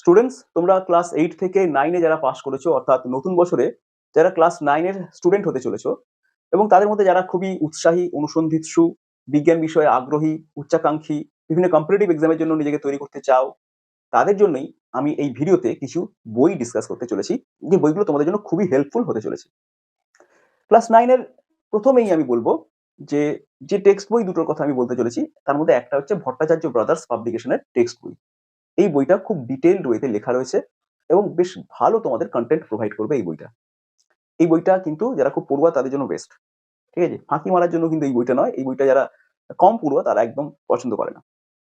Students তোমরা class eight থেকে নাইনে যারা পাস করেছ, অর্থাৎ নতুন বছরে যারা ক্লাস নাইনের স্টুডেন্ট হতে চলেছো এবং তাদের মধ্যে যারা খুবই উৎসাহী, অনুসন্ধিৎসু, বিজ্ঞান বিষয়ে আগ্রহী, উচ্চাকাঙ্ক্ষী, বিভিন্ন কম্পিটিটিভ এক্সামের জন্য নিজেকে তৈরি করতে চাও, তাদের জন্যই আমি এই ভিডিওতে কিছু বই ডিসকাস করতে চলেছি। যে বইগুলো তোমাদের জন্য খুবই হেল্পফুল হতে চলেছে। ক্লাস নাইনের প্রথমেই আমি বলব যে যে টেক্সট বই দুটোর কথা আমি বলতে চলেছি, তার মধ্যে একটা হচ্ছে ভট্টাচার্য ব্রাদার্স পাবলিকেশনের টেক্সট বই। এই বইটা খুব ডিটেলড ওয়েতে লেখা রয়েছে এবং বেশ ভালো তোমাদের কন্টেন্ট প্রোভাইড করবে এই বইটা। এই বইটা কিন্তু যারা খুব পড়ুয়া তাদের জন্য বেস্ট ঠিক আছে? ফাঁকি মারার জন্য কিন্তু এই বইটা নয়, এই বইটা যারা কম পড়ুয়া তারা একদম পছন্দ করে না।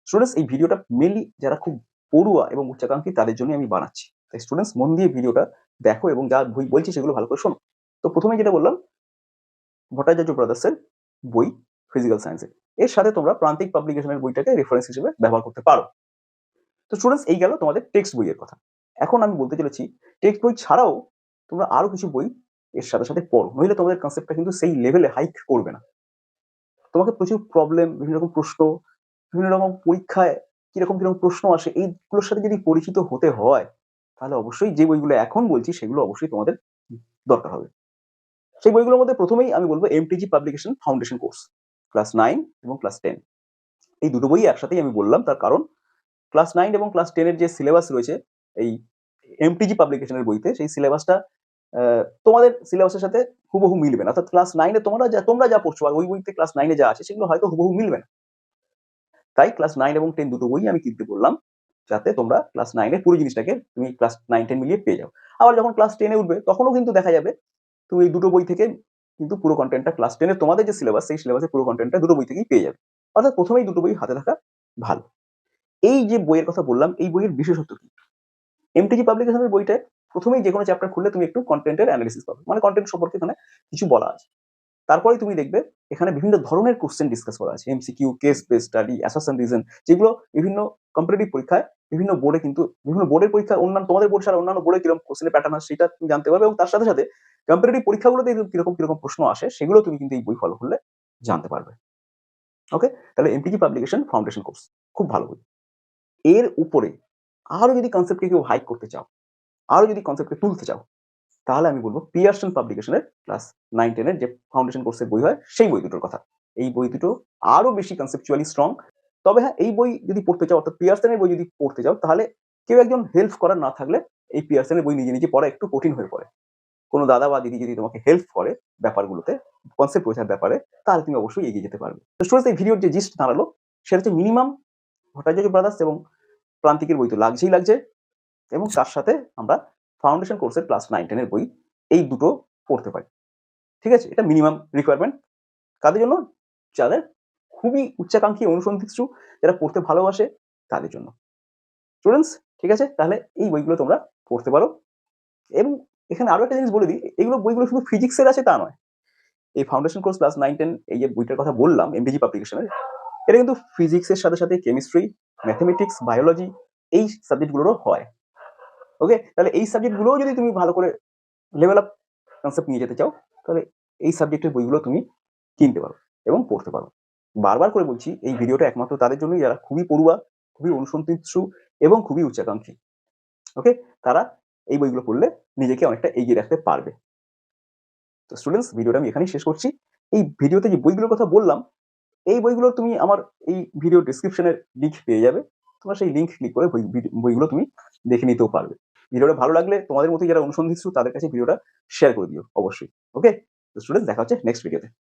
স্টুডেন্টস এই ভিডিওটা মেনলি যারা খুব পড়ুয়া এবং উচ্চাকাঙ্ক্ষী তাদের জন্য আমি বানাচ্ছি। তাই স্টুডেন্টস মন দিয়ে ভিডিওটা দেখো এবং যা বই বলছি সেগুলো ভালো করে শোনো। তো প্রথমে যেটা বললাম, ভট্টাচার্য ব্রাদার্সের বই ফিজিক্যাল সায়েন্সের এর সাথে তোমরা প্রান্তিক পাবলিকেশনের বইটাকে রেফারেন্স হিসেবে ব্যবহার করতে পারো। তো স্টুডেন্টস এই গেল তোমাদের টেক্সট বইয়ের কথা। এখন আমি বলতে চলেছি টেক্সট বই ছাড়াও তোমরা আরও কিছু বই এর সাথে সাথে পড়ো, নইলে তোমাদের কনসেপ্টটা কিন্তু সেই লেভেলে হাইক করবে না। তোমাকে প্রচুর প্রবলেম বিভিন্ন রকম প্রশ্ন, বিভিন্ন রকম পরীক্ষায় কীরকম কীরকম প্রশ্ন আসে, এইগুলোর সাথে যদি পরিচিত হতে হয়, তাহলে অবশ্যই যে বইগুলো এখন বলছি, সেগুলো অবশ্যই তোমাদের দরকার হবে। সেই বইগুলোর মধ্যে প্রথমেই আমি বলব MTG publication foundation course class nine এবং ক্লাস টেন এই দুটো বই একসাথেই আমি বললাম, তার কারণ ক্লাস নাইন এবং ক্লাস টেনের যে সিলেবাস রয়েছে, এই এমটিজি পাবলিকেশনের বইতে, সেই সিলেবাসটা তোমাদের সিলেবাসের সাথে হুবহু মিলবে না। অর্থাৎ ক্লাস নাইনে তোমরা যা তোমরা যা পড়ছো ওই বইতে ক্লাস নাইনে যা আছে, সেগুলো হয়তো হুবহু মিলবে না। তাই ক্লাস নাইন এবং টেন দুটো বই আমি কিনতে বললাম যাতে তোমরা ক্লাস নাইনের পুরো জিনিসটাকে তুমি ক্লাস নাইন টেন মিলিয়ে পেয়ে যাও। আবার যখন ক্লাস টেনে উঠবে, তখনও কিন্তু দেখা যাবে, তুমি এই দুটো বই থেকে কিন্তু পুরো কন্টেন্টটা ক্লাস টেনের তোমাদের যে সিলেবাস সেই সিলেবাসের পুরো কন্টেন্টটা দুটো বই থেকেই পেয়ে যাবে। অর্থাৎ প্রথমেই দুটো বই হাতে থাকা ভালো। এই যে বইয়ের কথা বললাম, এই বইয়ের বিশেষত্ব কি? এমটিজি পাবলিকেশনের বইটা প্রথমেই যে কোনো চ্যাপ্টার খুললে তুমি একটু কন্টেন্টের অ্যানালিসিস পাবে। মানে কন্টেন্ট সম্পর্কে এখানে কিছু বলা আছে। তারপরে তুমি দেখবে এখানে বিভিন্ন ধরনের কোশ্চেন ডিসকাস করা আছে। MCQ case base study assertion reason যেগুলো বিভিন্ন কম্পিটিটিভ পরীক্ষায় বিভিন্ন বোর্ডে কিন্তু, বিভিন্ন বোর্ডের পরীক্ষা, অন্যান্য তোমাদের বোর্ড ছাড়া অন্যান্য বোর্ডে কীরকম কোশ্চেনের প্যাটার্ন আছে সেটা তুমি জানতে পারবে এবং তার সাথে সাথে কম্পিটিটিভ পরীক্ষাগুলোতে কীরকম কীরকম প্রশ্ন আসে সেগুলো তুমি কিন্তু এই বই ফলো করলে জানতে পারবে। ওকে তাহলে এমপিজি পাবলিকেশন ফাউন্ডেশন কোর্স খুব ভালো বই। এর উপরে আরও যদি কনসেপ্টকে কেউ হাইক করতে চাও, আরও যদি কনসেপ্টকে তুলতে চাও, তাহলে আমি বলব পিয়ারসন পাবলিকেশনের ক্লাস নাইন টেনের যে ফাউন্ডেশন কোর্সের বই হয়, সেই বই দুটোর কথা। এই বই দুটো আরও বেশি কনসেপচুয়ালি স্ট্রং তবে হ্যাঁ এই বই যদি পড়তে চাও, অর্থাৎ পিয়ারসনের বই যদি পড়তে চাও, তাহলে কেউ একজন হেল্প করার না থাকলে এই পিয়ারসনের বই নিজে নিজে পড়া একটু কঠিন হয়ে পড়ে। কোনো দাদা বা দিদি যদি তোমাকে হেল্প করে ব্যাপারগুলোতে কনসেপ্ট বোঝার ব্যাপারে, তাহলে তুমি অবশ্যই এগিয়ে যেতে পারবে। তো স্টুডেন্টস এই ভিডিওর যে জিস্ট দাঁড়াল, সেটা হচ্ছে মিনিমাম ভট্টাচার্য ব্রাদার্স এবং প্রান্তিকের বই তো লাগছেই লাগছে। এবং তার সাথে আমরা ফাউন্ডেশন কোর্সের ক্লাস নাইন টেনের বই এই দুটো পড়তে পারি। ঠিক আছে? এটা মিনিমাম রিকোয়ারমেন্ট কাদের জন্য যাদের খুবই উচ্চাকাঙ্ক্ষী অনুসন্ধিৎসু, যারা পড়তে ভালোবাসে, তাদের জন্য। স্টুডেন্টস ঠিক আছে? তাহলে এই বইগুলো তোমরা পড়তে পারো। এবং এখানে আরও একটা জিনিস বলে দিই, এগুলো বইগুলো শুধু ফিজিক্সের আছে তা নয়। এই foundation course class nine ten এই যে বইটার কথা বললাম এমডিজি পাবলিকেশনের এটা কিন্তু ফিজিক্সের সাথে সাথে কেমিস্ট্রি ম্যাথমেটিক্স বায়োলজি এই সাবজেক্টগুলোরও হয়। ওকে তাহলে এই সাবজেক্টগুলোও যদি তুমি ভালো করে লেভেল আপ কনসেপ্ট নিয়ে যেতে চাও, তাহলে এই সাবজেক্টের বইগুলো তুমি কিনতে পারো এবং পড়তে পারো। বারবার করে বলছি, এই ভিডিওটা একমাত্র তাদের জন্যই, যারা খুবই পড়ুয়া, খুবই অনুসন্ধিৎসু এবং খুবই উচ্চাকাঙ্ক্ষী। ওকে তারা এই বইগুলো পড়লে নিজেকে অনেকটা এগিয়ে রাখতে পারবে। তো স্টুডেন্টস ভিডিওটা আমি এখানেই শেষ করছি। এই ভিডিওতে যে বইগুলোর কথা বললাম এই বইগুলো তুমি আমার এই ভিডিও ডিসক্রিপশনের লিঙ্ক পেয়ে যাবে। তোমার সেই লিঙ্ক ক্লিক করে বইগুলো তুমি দেখে নিতেও পারবে। ভিডিওটা ভালো লাগলে তোমাদের মতো যারা অনুসন্ধিৎসু, তাদের কাছে ভিডিওটা শেয়ার করে দিও, অবশ্যই। ওকে স্টুডেন্ট দেখা হচ্ছে নেক্সট ভিডিওতে